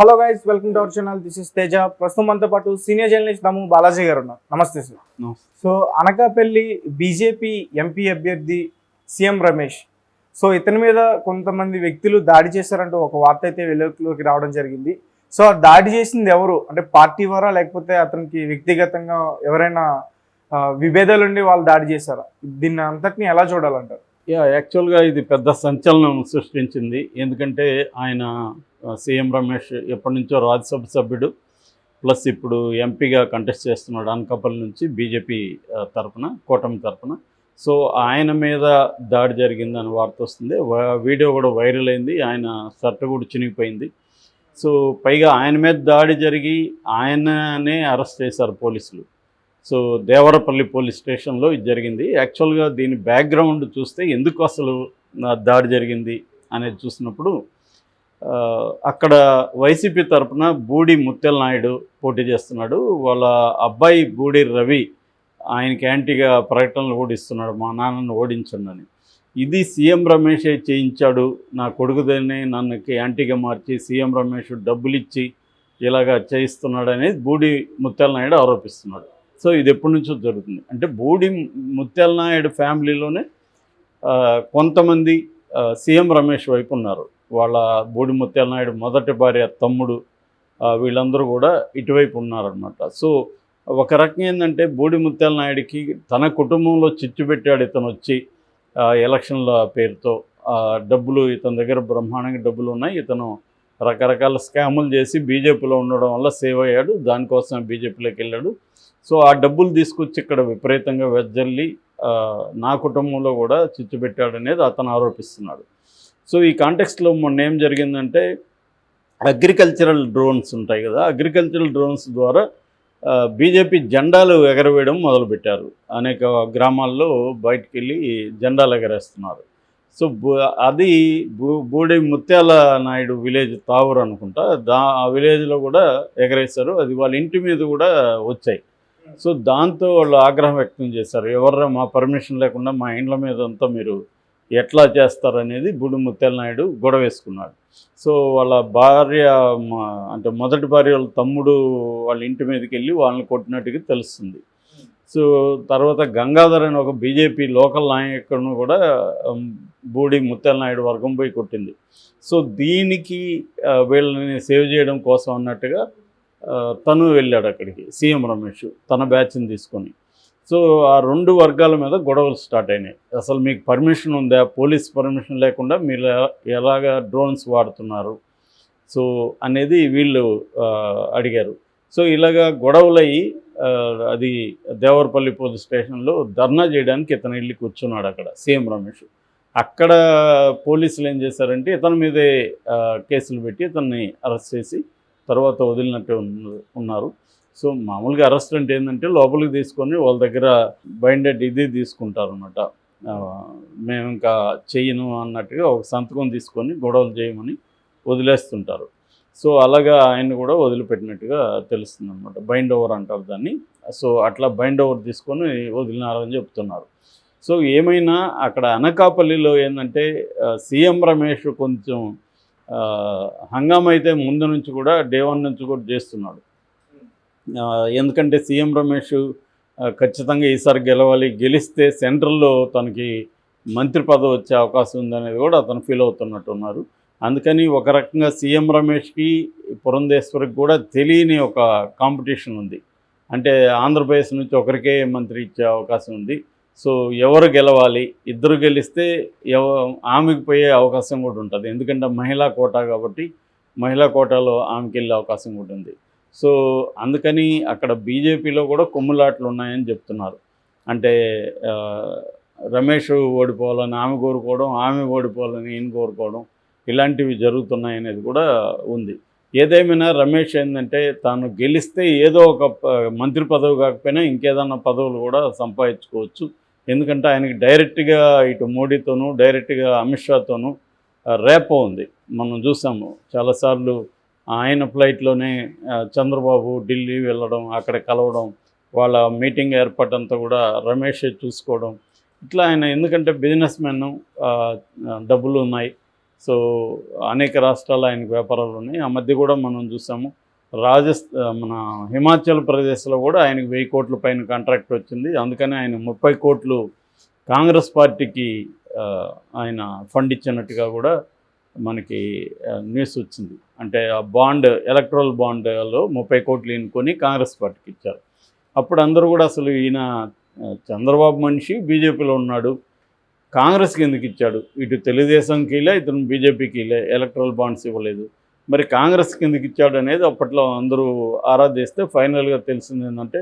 Hello guys welcome to our channel. This is Teja. ప్రస్తుతం మనతో పాటు సీనియర్ జర్నలిస్ట్ దమ్ము బాలాజీ గారు ఉన్నారు. నమస్తే sir. So Anakapalli BJP MP అభ్యర్థి సీఎం రమేష్. సో ఇతని మీద కొంతమంది వ్యక్తులు దాడి చేశారంటూ ఒక వార్త అయితే వెలుగులోకి రావడం జరిగింది. సో ఆ దాడి చేసింది ఎవరు? అంటే పార్టీ వారా? లేకపోతే అతనికి వ్యక్తిగతంగా ఎవరైనా ఆ, విభేదాలు ఉండి వాళ్ళు దాడి చేశారా? దీన్ని అంతటిని ఎలా చూడాలంటారు? యా యాక్చువల్గా ఇది పెద్ద సంచలనం సృష్టించింది. ఎందుకంటే ఆయన సీఎం రమేష్ ఎప్పటి నుంచో రాజ్యసభ సభ్యుడు ప్లస్ ఇప్పుడు ఎంపీగా కంటెస్ట్ చేస్తున్నాడు అనకాపల్లి నుంచి బీజేపీ తరఫున తరపున కూటమి తరఫున సో ఆయన మీద దాడి జరిగిందని వార్త వస్తుంది. వీడియో కూడా వైరల్ అయింది. ఆయన షర్ట్ కూడా చినిగిపోయింది. సో పైగా ఆయన మీద దాడి జరిగి ఆయననే అరెస్ట్ చేశారు పోలీసులు. సో దేవరపల్లి పోలీస్ స్టేషన్లో ఇది జరిగింది. యాక్చువల్గా దీని బ్యాక్గ్రౌండ్ చూస్తే ఎందుకు అసలు దాడి జరిగింది అనేది చూసినప్పుడు అక్కడ వైసీపీ తరఫున బూడి ముత్యాల నాయుడు పోటీ చేస్తున్నాడు. వాళ్ళ అబ్బాయి బూడి రవి ఆయనకి యాంటీగా ప్రకటనలు కూడా ఇస్తున్నాడు మా నాన్నను ఓడించండి ఇది సీఎం రమేషే చేయించాడు. నా కొడుకుదనే నన్ను యాంటీగా మార్చి సీఎం రమేష్ డబ్బులు ఇచ్చి ఇలాగా చేయిస్తున్నాడు అనేది బూడి ముత్యాల నాయుడు ఆరోపిస్తున్నాడు. సో ఇది ఎప్పటి నుంచో జరుగుతుంది. అంటే బూడి ముత్యాల నాయుడు ఫ్యామిలీలోనే కొంతమంది సీఎం రమేష్ వైపు ఉన్నారు. వాళ్ళ బోడి ముత్యాల నాయుడు మొదటి భార్య తమ్ముడు వీళ్ళందరూ కూడా ఇటువైపు ఉన్నారనమాట సో ఒక రకం ఏంటంటే బోడి ముత్యాల నాయుడికి తన కుటుంబంలో చిచ్చు పెట్టాడు ఇతను వచ్చి ఎలక్షన్ల పేరుతో. డబ్బులు ఇతని దగ్గర బ్రహ్మాండంగా డబ్బులు ఉన్నాయి. ఇతను రకరకాల స్కాములు చేసి బీజేపీలో ఉండడం వల్ల సేవ్ అయ్యాడు. దానికోసం బీజేపీలోకి వెళ్ళాడు. సో ఆ డబ్బులు తీసుకొచ్చి ఇక్కడ విపరీతంగా వెజ్జల్లి నా కుటుంబంలో కూడా చిచ్చు పెట్టాడు అనేది అతను ఆరోపిస్తున్నాడు. సో ఈ కాంటెక్స్ట్లో మొన్న ఏం జరిగిందంటే అగ్రికల్చరల్ డ్రోన్స్ ఉంటాయి కదా అగ్రికల్చరల్ డ్రోన్స్ ద్వారా బీజేపీ జెండాలు ఎగరవేయడం మొదలుపెట్టారు. అనేక గ్రామాల్లో బయటికి వెళ్ళి జెండాలు ఎగరేస్తున్నారు. సో అది బూ బూడి ముత్యాల నాయుడు విలేజ్ తావూరు అనుకుంటా దా ఆ విలేజ్లో కూడా ఎగరేశారు. అది వాళ్ళ ఇంటి మీద కూడా వచ్చాయి. సో దాంతో వాళ్ళు ఆగ్రహం వ్యక్తం చేశారు. ఎవర్రా మా పర్మిషన్ లేకుండా మా ఇండ్ల మీద అంతా మీరు ఎట్లా చేస్తారనేది బుడి ముత్యాల నాయుడు గొడవ వేసుకున్నాడు సో వాళ్ళ భార్య మా- అంటే మొదటి భార్య వాళ్ళ తమ్ముడు వాళ్ళ ఇంటి మీదకి వెళ్ళి వాళ్ళని కొట్టినట్టుగా తెలుస్తుంది. సో తర్వాత గంగాధర్ అని ఒక బీజేపీ లోకల్ నాయకుడిని కూడా బూడి ముత్యాల నాయుడు వర్గం పోయి కొట్టింది. సో దీనికి వీళ్ళని సేవ్ చేయడం కోసం అన్నట్టుగా తను వెళ్ళాడు అక్కడికి సీఎం రమేష్ తన బ్యాచ్ని తీసుకొని. సో ఆ రెండు వర్గాల మీద గొడవలు స్టార్ట్ అయినాయి. అసలు మీకు పర్మిషన్ ఉందా? పోలీస్ పర్మిషన్ లేకుండా మీరు ఎలాగ డ్రోన్స్ వాడుతున్నారు? సో అనేది వీళ్ళు అడిగారు. సో ఇలాగా గొడవలయ్యి అది దేవరపల్లి పోలీస్ స్టేషన్లో ధర్నా చేయడానికి ఇతను వెళ్ళి కూర్చున్నాడు అక్కడ సీఎం రమేష్. అక్కడ పోలీసులు ఏం చేశారంటే ఇతని మీదే కేసులు పెట్టి ఇతన్ని అరెస్ట్ చేసి తర్వాత వదిలినట్టు ఉన్న- ఉన్నారు. సో మామూలుగా అరెస్ట్ అంటే ఏంటంటే లోపలికి తీసుకొని వాళ్ళ దగ్గర బైండెడ్ ఇది తీసుకుంటారు అనమాట మేము ఇంకా చెయ్యను అన్నట్టుగా ఒక సంతకం తీసుకొని గొడవలు చేయమని వదిలేస్తుంటారు. సో అలాగా ఆయన కూడా వదిలిపెట్టినట్టుగా తెలుస్తుంది అనమాట బైండ్ ఓవర్ అంటారు దాన్ని. సో అట్లా బైండ్ ఓవర్ తీసుకొని వదిలినారని చెప్తున్నారు. సో ఏమైనా అక్కడ అనకాపల్లిలో ఏంటంటే సీఎం రమేష్ కొంచెం హంగామైతే అయితే ముందు నుంచి కూడా డే వన్ నుంచి కూడా చేస్తున్నాడు. ఎందుకంటే సీఎం రమేష్ ఖచ్చితంగా ఈసారి గెలవాలి. గెలిస్తే సెంట్రల్లో తనకి మంత్రి పదవి వచ్చే అవకాశం ఉందనేది కూడా అతను ఫీల్ అవుతున్నట్టు ఉన్నారు అందుకని ఒక రకంగా సీఎం రమేష్కి పురంధేశ్వరికి కూడా తెలియని ఒక కాంపిటీషన్ ఉంది. అంటే ఆంధ్రప్రదేశ్ నుంచి ఒకరికే మంత్రి ఇచ్చే అవకాశం ఉంది. సో ఎవరు గెలవాలి? ఇద్దరు గెలిస్తే ఎవ ఆమెకు పోయే అవకాశం కూడా ఉంటుంది. ఎందుకంటే మహిళా కోటా కాబట్టి మహిళా కోటాలో ఆమెకి వెళ్ళే అవకాశం కూడా ఉంది. సో అందుకని అక్కడ బీజేపీలో కూడా కొమ్ములాట్లు ఉన్నాయని చెప్తున్నారు. అంటే రమేష్ ఓడిపోవాలని ఆమె కోరుకోవడం ఆమె ఓడిపోవాలని ఈయన కోరుకోవడం ఇలాంటివి జరుగుతున్నాయనేది కూడా ఉంది. ఏదేమైనా రమేష్ ఏంటంటే తాను గెలిస్తే ఏదో ఒక ప- మంత్రి పదవి కాకపోయినా ఇంకేదన్నా పదవులు కూడా సంపాదించుకోవచ్చు. ఎందుకంటే ఆయనకి డైరెక్ట్గా ఇటు మోడీతోనూ డైరెక్ట్గా అమిత్ షాతోనూ ఆ, రేపో ఉంది. మనం చూసాము. చాలాసార్లు ఆయన ఫ్లైట్లోనే చంద్రబాబు ఢిల్లీ వెళ్ళడం అక్కడ కలవడం వాళ్ళ మీటింగ్ ఏర్పాటంతా కూడా రమేష్ చూసుకోవడం. ఇట్లా ఆయన ఎందుకంటే బిజినెస్ మెన్ డబ్బులు ఉన్నాయి. సో అనేక రాష్ట్రాలు ఆయనకు వ్యాపారాలు ఉన్నాయి. ఆ మధ్య కూడా మనం చూసాము రాజస్థా మన హిమాచల్ ప్రదేశ్లో కూడా ఆయనకు వెయ్యి కోట్ల పైన కాంట్రాక్ట్ వచ్చింది. అందుకని ఆయన ముప్పై కోట్లు కాంగ్రెస్ పార్టీకి ఆయన ఫండ్ ఇచ్చినట్టుగా కూడా మనకి న్యూస్ వచ్చింది. అంటే ఆ బాండ్ ఎలక్ట్రల్ బాండ్లో ముప్పై కోట్లు ఎన్నుకొని కాంగ్రెస్ పార్టీకి ఇచ్చారు. అప్పుడు అందరూ కూడా అసలు ఈయన చంద్రబాబు మనిషి బీజేపీలో ఉన్నాడు. కాంగ్రెస్కి ఎందుకు ఇచ్చాడు? ఇటు తెలుగుదేశంకి ఇలా ఇతను బీజేపీకి ఇలా ఎలక్ట్రల్ బాండ్స్ ఇవ్వలేదు. మరి కాంగ్రెస్కి ఎందుకు ఇచ్చాడు అనేది అప్పట్లో అందరూ ఆరాధిస్తే ఫైనల్గా తెలిసింది ఏంటంటే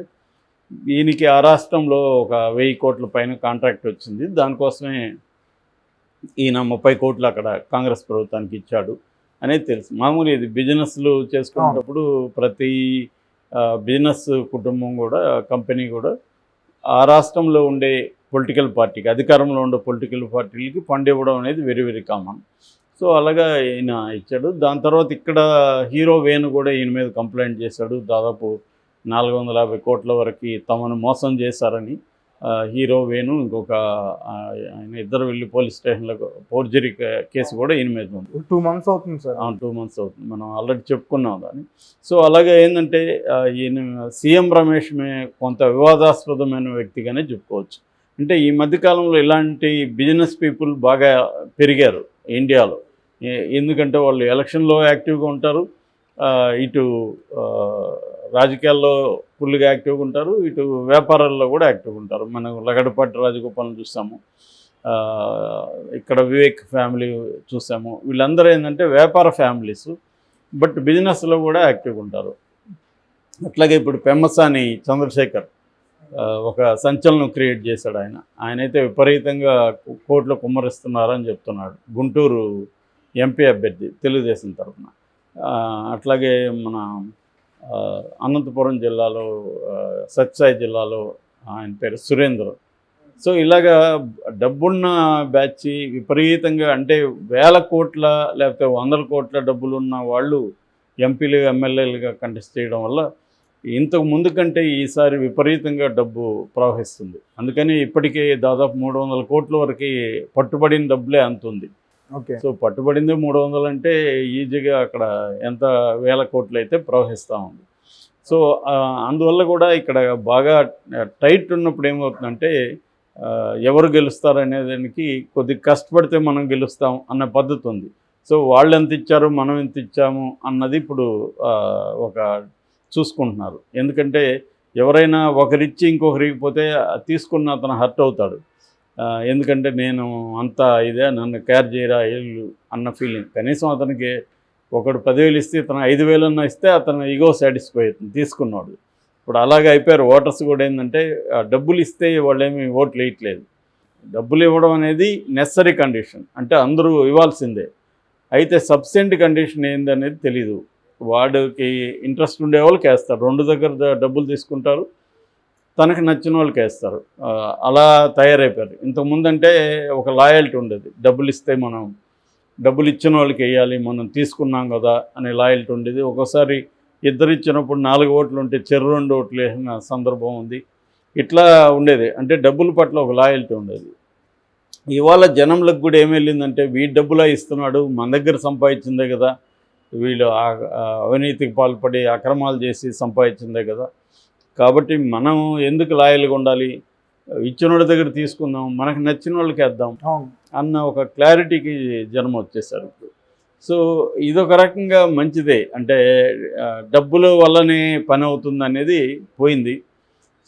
దీనికి ఆ రాష్ట్రంలో ఒక వెయ్యి కోట్ల పైన కాంట్రాక్ట్ వచ్చింది. దానికోసమే ఈయన ముప్పై కోట్లు అక్కడ కాంగ్రెస్ ప్రభుత్వానికి ఇచ్చాడు అనేది తెలుసు. మామూలు ఇది బిజినెస్లు చేసుకునేటప్పుడు ప్రతి బిజినెస్ కుటుంబం కూడా కంపెనీ కూడా ఆ రాష్ట్రంలో ఉండే పొలిటికల్ పార్టీకి అధికారంలో ఉండే పొలిటికల్ పార్టీలకి ఫండ్ ఇవ్వడం అనేది వెరీ వెరీ కామన్. సో అలాగా ఈయన ఇచ్చాడు. దాని తర్వాత ఇక్కడ హీరో వేణు కూడా ఈయన మీద కంప్లైంట్ చేశాడు. దాదాపు నాలుగు వందల యాభై కోట్ల వరకు తమను మోసం చేశారని. హీరో వేణు ఇంకొక ఆయన ఇద్దరు వెళ్ళి పోలీస్ స్టేషన్లో ఫోర్జరీ కేసు కూడా ఈయన మీద ఉంది. టూ మంత్స్ అవుతుంది సార్. టూ మంత్స్ అవుతుంది. మనం ఆల్రెడీ చెప్పుకున్నాం దాన్ని. సో అలాగే ఏంటంటే ఈయన సీఎం రమేష్ మే కొంత వివాదాస్పదమైన వ్యక్తిగానే చెప్పుకోవచ్చు. అంటే ఈ మధ్యకాలంలో ఇలాంటి బిజినెస్ పీపుల్ బాగా పెరిగారు ఇండియాలో. ఎందుకంటే వాళ్ళు ఎలక్షన్లో యాక్టివ్గా ఉంటారు. ఇటు రాజకీయాల్లో ఫుల్గా యాక్టివ్గా ఉంటారు. ఇటు వ్యాపారాల్లో కూడా యాక్టివ్గా ఉంటారు. మనం లగడపాటి రాజగోపాల్ని చూస్తాము. ఇక్కడ వివేక్ ఫ్యామిలీ చూసాము వీళ్ళందరూ ఏంటంటే వ్యాపార ఫ్యామిలీస్ బట్ బిజినెస్లో కూడా యాక్టివ్గా ఉంటారు. అట్లాగే ఇప్పుడు పెమ్మసాని చంద్రశేఖర్ ఒక సంచలనం క్రియేట్ చేశాడు ఆయన. ఆయన అయితే విపరీతంగా కోట్లు కుమ్మరిస్తున్నారని చెప్తున్నాడు. గుంటూరు ఎంపీ అభ్యర్థి తెలుగుదేశం తరఫున. అట్లాగే మన అనంతపురం జిల్లాలో ఆ, సత్సాయి జిల్లాలో ఆయన పేరు సురేంద్ర. సో ఇలాగా డబ్బున్న బ్యాచ్ విపరీతంగా అంటే వేల కోట్ల లేకపోతే వందల కోట్ల డబ్బులు ఉన్న వాళ్ళు ఎంపీలు ఎమ్మెల్యేలుగా కంటెస్ట్ చేయడం వల్ల ఇంతకు ముందు కంటే ఈసారి విపరీతంగా డబ్బు ప్రవహిస్తుంది. అందుకని ఇప్పటికే దాదాపు మూడు వందల కోట్ల వరకు పట్టుబడిన డబ్బులే అంతుంది. సో పట్టుబడింది మూడు వందలు అంటే ఈజీగా అక్కడ ఎంత వేల కోట్లు అయితే ప్రవహిస్తూ ఉంది. సో అందువల్ల కూడా ఇక్కడ బాగా టైట్ ఉన్నప్పుడు ఏమవుతుందంటే ఎవరు గెలుస్తారు అనే దానికి కొద్ది కష్టపడితే మనం గెలుస్తాం అన్న పద్ధతి ఉంది. సో వాళ్ళు ఎంత ఇచ్చారు మనం ఎంత ఇచ్చాము అన్నది ఇప్పుడు ఒక చూసుకుంటున్నారు. ఎందుకంటే ఎవరైనా ఒకరిచ్చి ఇంకొకరికి పోతే తీసుకున్న అతను హర్ట్ అవుతాడు. ఎందుకంటే నేను అంత ఇదే నన్ను కేర్ చేయరా ఇల్లు అన్న ఫీలింగ్ కనీసం అతనికి ఒకడు పదివేలు ఇస్తే ఇతను ఐదు వేలన్నా ఇస్తే అతను ఈగో సాటిస్ఫై అవుతుంది తీసుకున్నాడు. ఇప్పుడు అలాగే అయిపోయారు. ఓటర్స్ కూడా ఏంటంటే ఆ డబ్బులు ఇస్తే వాళ్ళేమి ఓట్లు వేయట్లేదు. డబ్బులు ఇవ్వడం అనేది నెసరీ కండిషన్ అంటే అందరూ ఇవ్వాల్సిందే. అయితే సబ్సెంట్ కండిషన్ ఏందనేది తెలీదు. వాడికి ఇంట్రెస్ట్ ఉండే వాళ్ళు వేస్తారు రెండు దగ్గర డబ్బులు తీసుకుంటారు. తనకు నచ్చిన వాళ్ళకి వేస్తారు అలా తయారైపోయారు. ఇంతకుముందంటే ఒక లాయల్టీ ఉండేది. డబ్బులు ఇస్తే మనం డబ్బులు ఇచ్చిన వాళ్ళకి వేయాలి మనం తీసుకున్నాం కదా అనే లాయల్టీ ఉండేది. ఒక్కోసారి ఇద్దరు ఇచ్చినప్పుడు నాలుగు ఓట్లు ఉంటే చెరు రెండు ఓట్లు వేసిన సందర్భం ఉంది. ఇట్లా ఉండేది. అంటే డబ్బుల పట్ల ఒక లాయల్టీ ఉండేది. ఇవాళ జనంలకు కూడా ఏం వెళ్ళిందంటే వీడి డబ్బులా ఇస్తున్నాడు మన దగ్గర సంపాదించిందే కదా వీళ్ళు అవినీతికి పాల్పడి అక్రమాలు చేసి సంపాదించిందే కదా కాబట్టి మనం ఎందుకు లాయల్గా ఉండాలి? ఇచ్చిన వాళ్ళ దగ్గర తీసుకుందాం మనకు నచ్చిన వాళ్ళకి వేద్దాం అన్న ఒక క్లారిటీకి జనం వచ్చేసారు ఇప్పుడు. సో ఇదొక రకంగా మంచిదే. అంటే డబ్బుల వల్లనే పని అవుతుంది అనేది పోయింది.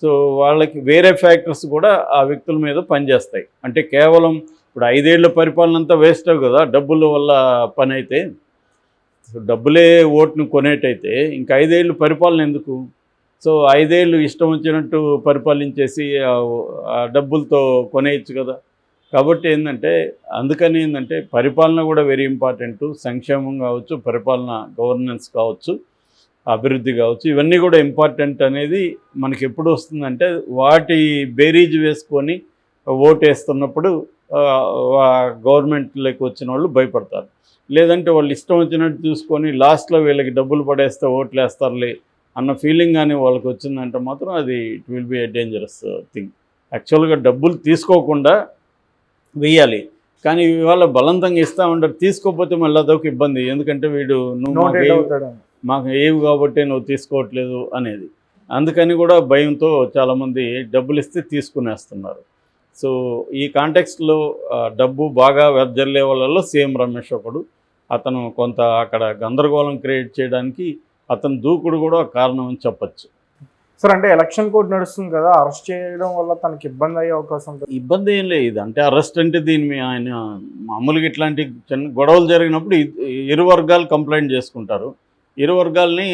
సో వాళ్ళకి వేరే ఫ్యాక్టర్స్ కూడా ఆ వ్యక్తుల మీద పనిచేస్తాయి. అంటే కేవలం ఇప్పుడు ఐదేళ్ళ పరిపాలన అంతా వేస్ట్ కదా డబ్బుల వల్ల పని అయితే డబ్బులే ఓటును కొనేటైతే ఇంకా ఐదేళ్ళు పరిపాలన ఎందుకు? సో ఐదేళ్ళు ఇష్టం వచ్చినట్టు పరిపాలించేసి డబ్బులతో కొనేయచ్చు కదా. కాబట్టి ఏంటంటే అందుకని ఏంటంటే పరిపాలన కూడా వెరీ ఇంపార్టెంట్ సంక్షేమం కావచ్చు పరిపాలన గవర్నెన్స్ కావచ్చు అభివృద్ధి కావచ్చు ఇవన్నీ కూడా ఇంపార్టెంట్ అనేది మనకి ఎప్పుడు వస్తుందంటే వాటి బేరీజ్ వేసుకొని ఓటు వేస్తున్నప్పుడు గవర్నమెంట్లోకి వచ్చిన వాళ్ళు భయపడతారు. లేదంటే వాళ్ళు ఇష్టం వచ్చినట్టు చూసుకొని లాస్ట్లో వీళ్ళకి డబ్బులు పడేస్తే ఓట్లు వేస్తారులే అన్న ఫీలింగ్ కానీ వాళ్ళకి వచ్చిందంటే మాత్రం అది it will be a dangerous thing యాక్చువల్గా డబ్బులు తీసుకోకుండా వెయ్యాలి. కానీ ఇవాళ బలవంతంగా ఇస్తా ఉంటారు తీసుకోకపోతే మళ్ళీ అదొక ఇబ్బంది. ఎందుకంటే వీడు నువ్వు మాకు ఏవి కాబట్టి నువ్వు తీసుకోవట్లేదు అనేది. అందుకని కూడా భయంతో చాలామంది డబ్బులు ఇస్తే తీసుకునేస్తున్నారు. సో ఈ కాంటెక్స్ట్లో డబ్బు బాగా వెదజల్లే వాళ్ళలో సీఎం రమేష్ ఒకడు. అతను కొంత అక్కడ గందరగోళం క్రియేట్ చేయడానికి అతను దూకుడు కూడా ఒక కారణం అని చెప్పచ్చు. సార్ అంటే ఎలక్షన్ కోడ్ నడుస్తుంది కదా అరెస్ట్ చేయడం వల్ల తనకి ఇబ్బంది అయ్యే అవకాశం ఇబ్బంది ఏం లేదు. అంటే అరెస్ట్ అంటే దీని ఆయన మామూలుగా ఇట్లాంటి చిన్న గొడవలు జరిగినప్పుడు ఇరు వర్గాలు కంప్లైంట్ చేసుకుంటారు. ఇరు వర్గాల్ని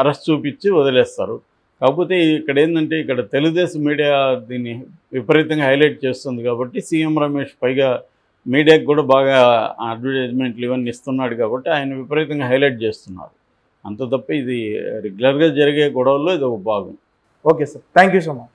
అరెస్ట్ చూపించి వదిలేస్తారు. కాకపోతే ఇక్కడ ఏంటంటే ఇక్కడ తెలుగుదేశం మీడియా దీన్ని విపరీతంగా హైలైట్ చేస్తుంది కాబట్టి సీఎం రమేష్ పైగా మీడియాకి కూడా బాగా అడ్వర్టైజ్మెంట్లు ఇవన్నీ ఇస్తున్నాడు కాబట్టి ఆయన విపరీతంగా హైలైట్ చేస్తున్నారు. అంత తప్ప ఇది రెగ్యులర్గా జరిగే గొడవల్లో ఇది ఒక భాగం. Okay sir. Thank you so much